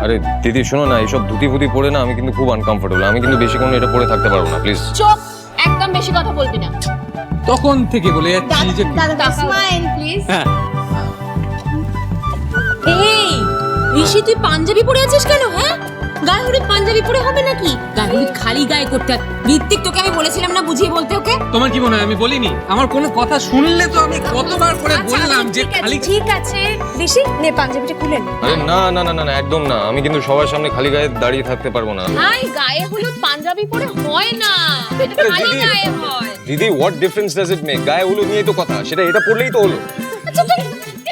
আরে দিদি শোনো না এইসব ধুতি ফুতি পরে না আমি কিন্তু খুব আনকমফোর্টেবল আমি কিন্তু বেশিক্ষণ এটা পরে থাকতে পারব না প্লিজ চোখ একদম বেশি কথা বলবি না। তখন থেকে বলে যাচ্ছি যে দাদা স্মাইল প্লিজ হ্যাঁ। এই ঋষি তুই পাঞ্জাবি পরে আছিস কেন হ্যাঁ? গায়ে হলুদ পাঞ্জাবি পরে হবে নাকি? গায়ে হলুদ খালি গায়ে করতে হয় ঋত্বিক তোকে আমি বলেছিলাম না বুঝিয়ে বলতে ওকে? তোমার কি মনে হয় আমি বলিনি? আমার কোনো কথা শুনলে তো আমি কতবার করে বললাম যে খালি ঠিক আছে। ঋষি নে পাঞ্জাবিটা খুলে নে। আরে না না না না না একদম না। আমি কিন্তু সবার সামনে খালি গায়ে দাঁড়িয়ে থাকতে পারব না। ভাই গায়ে হলুদ পাঞ্জাবি পরে হয় না। এটা খালি দিদি। গায়ে হয়। দিদি what difference does it make গায়ে হলুদ নিয়ে তো কথা সেটা এটা পড়লেই তো হলো। আচ্ছা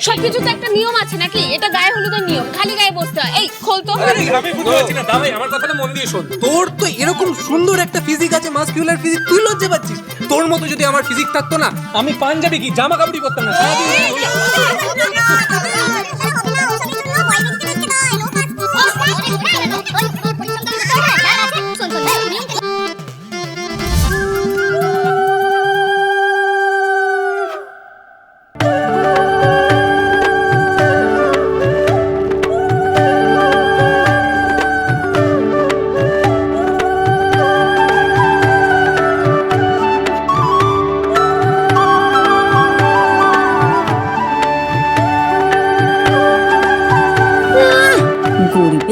সবকিছু তো একটা নিয়ম আছে নাকি এটা গায়ে হলুদের নিয়ম খালি গায়ে বসতে হয় এই খোল তো আরে, আমি বুঝতে পারছি না দাদাই আমার কথাটা মন দিয়ে শোন তোর তো এরকম সুন্দর একটা ফিজিক আছে মাসকিউলার ফিজিক তুই লজ্জা পাচ্ছিস তোর মতো যদি আমার ফিজিক থাকতো না আমি পাঞ্জাবি কি জামা কাপড়ই করতাম না সারাদিন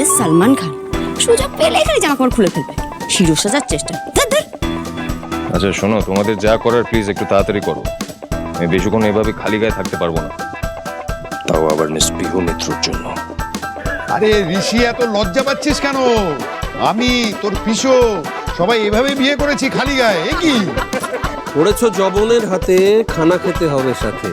গরিবের সালমান খান। সুযোগ পেলে এখানে জামা কাপড় খুলে ফেলবে। শিরো সাজার চেষ্টা। আচ্ছা শোনো তোমাদের যা করার প্লিজ একটু তাড়াতাড়ি করো। আমি বেশিক্ষণ এভাবে খালি গায়ে থাকতে পারব না। তাও আবার মিস বিহু মিত্রর জন্য। আরে ঋষি এত লজ্জা পাচ্ছিস কেন? আমি তোর পিসো সবাই এভাবে বিয়ে করেছি খালি গায়ে এ কি? পড়েছ জবনের হাতে খানা খেতে হবে সাথে।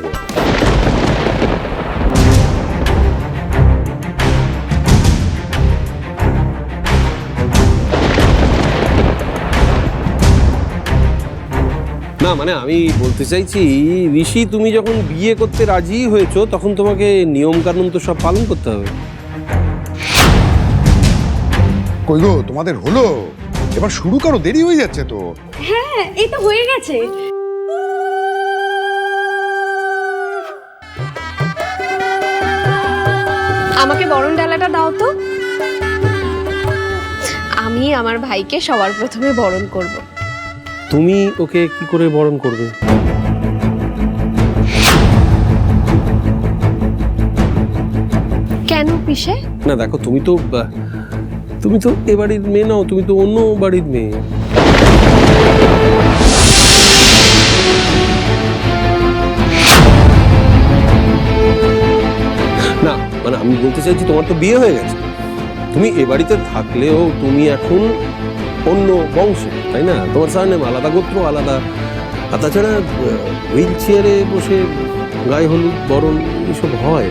মানে আমি বলতে চাইছি ঋষি তুমি যখন বিয়ে করতে রাজি হয়েছো তখন তোমাকে নিয়ম কানুন তো সব পালন করতে হবে। কই গো তোমাদের হলো? এবার শুরু করো দেরি হয়ে যাচ্ছে তো। হ্যাঁ এই তো হয়ে গেছে। আমাকে বরণ ডালাটা দাও তো। আমি আমার ভাইকে সবার প্রথমে বরণ করব। তুমি ওকে কি করে বরণ করবে? কেন পিসে? না দেখো তুমি তো আহ, তুমি তো এ বাড়ির মেয়ে নাও তুমি তো অন্য বাড়ির মেয়ে। না মানে আমি বলতে চাইছি তোমার তো বিয়ে হয়ে গেছে। তুমি এ বাড়িতে থাকলেও তুমি এখন অন্য বংশ, তাই না? তোমার সামনে আলাদা, গোত্র আলাদা। আর তাছাড়া হুইল চেয়ারে বসে গায়ে হলুদ, বরণ, এসব হয়?